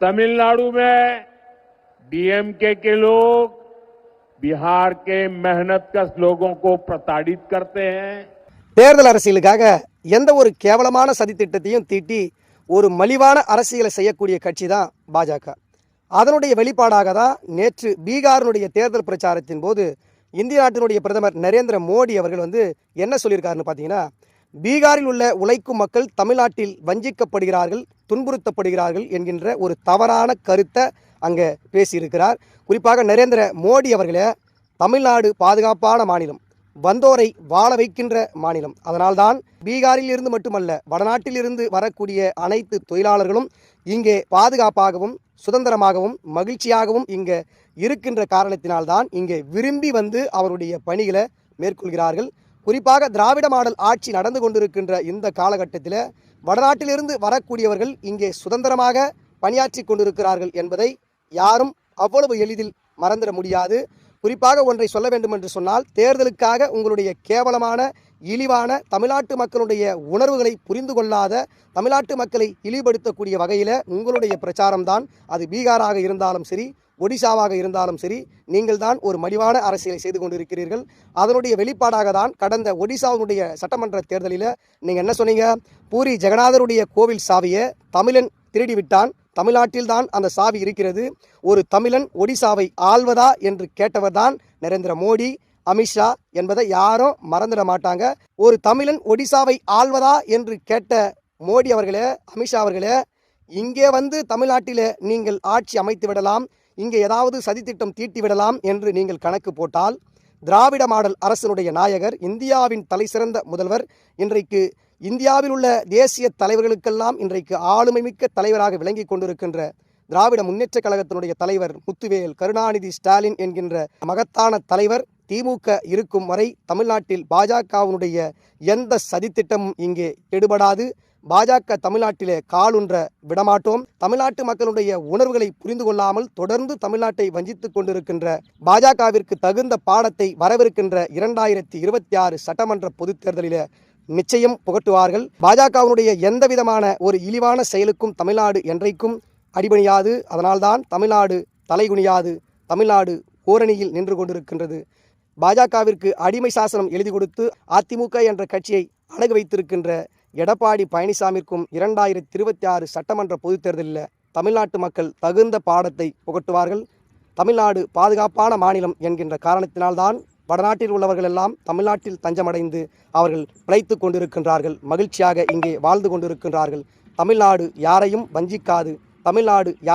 तमिलनाडु में डीएमके के लोग बिहार के मेहनत कश लोगों को प्रताड़ित करते हैं தேர்தல் அரசியலுக்காக எந்த ஒரு கேவலமான சதித்திட்டத்தையும் தீட்டி ஒரு மலிவான அரசியலை செய்யக்கூடிய கட்சி தான் பாஜக அதனுடைய வெளிப்பாடாக தான் நேற்று பீகாரினுடைய தேர்தல் பிரச்சாரத்தின் போது இந்திய நாட்டினுடைய பிரதமர் நரேந்திர மோடி அவர்கள் வந்து என்ன சொல்லியிருக்காருன்னு பார்த்தீங்கன்னா பீகாரில் உள்ள உழைக்கும் மக்கள் தமிழ்நாட்டில் வஞ்சிக்கப்படுகிறார்கள் துன்புறுத்தப்படுகிறார்கள் என்கின்ற ஒரு தவறான கருத்தை அங்கே பேசியிருக்கிறார். குறிப்பாக நரேந்திர மோடி அவர்களே தமிழ்நாடு பாதுகாப்பான மாநிலம் வந்தோரை வாழ வைக்கின்ற மாநிலம். அதனால்தான் பீகாரில் இருந்து மட்டுமல்ல வடநாட்டிலிருந்து வரக்கூடிய அனைத்து தொழிலாளர்களும் இங்கே பாதுகாப்பாகவும் சுதந்திரமாகவும் மகிழ்ச்சியாகவும் இங்கே இருக்கின்ற காரணத்தினால்தான் இங்கே விரும்பி வந்து அவருடைய பணிகளை மேற்கொள்கிறார்கள். குறிப்பாக திராவிட மாடல் ஆட்சி நடந்து கொண்டிருக்கின்ற இந்த காலகட்டத்தில் வடநாட்டிலிருந்து வரக்கூடியவர்கள் இங்கே சுதந்திரமாக பணியாற்றி கொண்டிருக்கிறார்கள் என்பதை யாரும் அவ்வளவு எளிதில் மறந்துட முடியாது. குறிப்பாக ஒன்றை சொல்ல வேண்டும் என்று சொன்னால் தேர்தலுக்காக உங்களுடைய கேவலமான இழிவான தமிழ்நாட்டு மக்களுடைய உணர்வுகளை புரிந்து கொள்ளாத தமிழ்நாட்டு மக்களை இழிவுபடுத்தக்கூடிய வகையில் உங்களுடைய பிரச்சாரம்தான். அது பீகாராக இருந்தாலும் சரி ஒடிசாவாக இருந்தாலும் சரி நீங்கள் தான் ஒரு மலிவான அரசியலை செய்து கொண்டிருக்கிறீர்கள். அதனுடைய வெளிப்பாடாக தான் கடந்த ஒடிசாவுடைய சட்டமன்ற தேர்தலில் நீங்கள் என்ன சொன்னீங்க? பூரி ஜெகநாதருடைய கோவில் சாவியை தமிழன் திருடி விட்டான் தமிழ்நாட்டில் தான் அந்த சாவி இருக்கிறது. ஒரு தமிழன் ஒடிசாவை ஆள்வதா என்று கேட்டவர் தான் நரேந்திர மோடி அமித்ஷா என்பதை யாரும் மறந்துட மாட்டாங்க. ஒரு தமிழன் ஒடிசாவை ஆள்வதா என்று கேட்ட மோடி அவர்களே அமித்ஷா அவர்களே இங்கே வந்து தமிழ்நாட்டில் நீங்கள் ஆட்சி அமைத்து விடலாம். இங்கே ஏதாவது சதித்திட்டம் தீட்டிவிடலாம் என்று நீங்கள் கணக்கு போட்டால் திராவிட மாடல் அரசனுடைய நாயகர் இந்தியாவின் தலைசிறந்த முதல்வர் இன்றைக்கு இந்தியாவில் உள்ள தேசிய தலைவர்களுக்கெல்லாம் இன்றைக்கு ஆளுமை மிக்க தலைவராக விளங்கி கொண்டிருக்கின்ற திராவிட முன்னேற்றக் கழகத்தினுடைய தலைவர் முத்துவேல் கருணாநிதி ஸ்டாலின் என்கின்ற மகத்தான தலைவர் திமுக இருக்கும் வரை தமிழ்நாட்டில் பாஜகவினுடைய எந்த சதித்திட்டமும் இங்கே எடுபடாது பாஜக தமிழ்நாட்டிலே காலுன்ற விடமாட்டோம். தமிழ்நாட்டு மக்களுடைய உணர்வுகளை புரிந்து கொள்ளாமல் தொடர்ந்து தமிழ்நாட்டை வஞ்சித்துக் கொண்டிருக்கின்ற பாஜகவிற்கு தகுந்த பாடத்தை வரவிருக்கின்ற இரண்டாயிரத்தி இருபத்தி ஆறு சட்டமன்ற பொதுத் தேர்தலில் நிச்சயம் புகட்டுவார்கள். பாஜகவினுடைய எந்த விதமான ஒரு இழிவான செயலுக்கும் தமிழ்நாடு என்றைக்கும் அடிபணியாது. அதனால்தான் தமிழ்நாடு தலைகுனியாது. தமிழ்நாடு ஓரணியில் நின்று கொண்டிருக்கின்றது. பாஜகவிற்கு அடிமை சாசனம் எழுதி கொடுத்து அதிமுக என்ற கட்சியை அடகு வைத்திருக்கின்ற எடப்பாடி பழனிசாமிக்கும் இரண்டாயிரத்தி இருபத்தி ஆறு சட்டமன்ற பொதுத் தேர்தலில் தமிழ்நாட்டு மக்கள் தகுந்த பாடத்தை புகட்டுவார்கள். தமிழ்நாடு பாதுகாப்பான மாநிலம் என்கின்ற காரணத்தினால்தான் வடநாட்டில் உள்ளவர்கள் எல்லாம் தமிழ்நாட்டில் தஞ்சமடைந்து அவர்கள் பிழைத்து கொண்டிருக்கின்றார்கள். மகிழ்ச்சியாக இங்கே வாழ்ந்து கொண்டிருக்கின்றார்கள். தமிழ்நாடு யாரையும் வஞ்சிக்காது. தமிழ்நாடு யா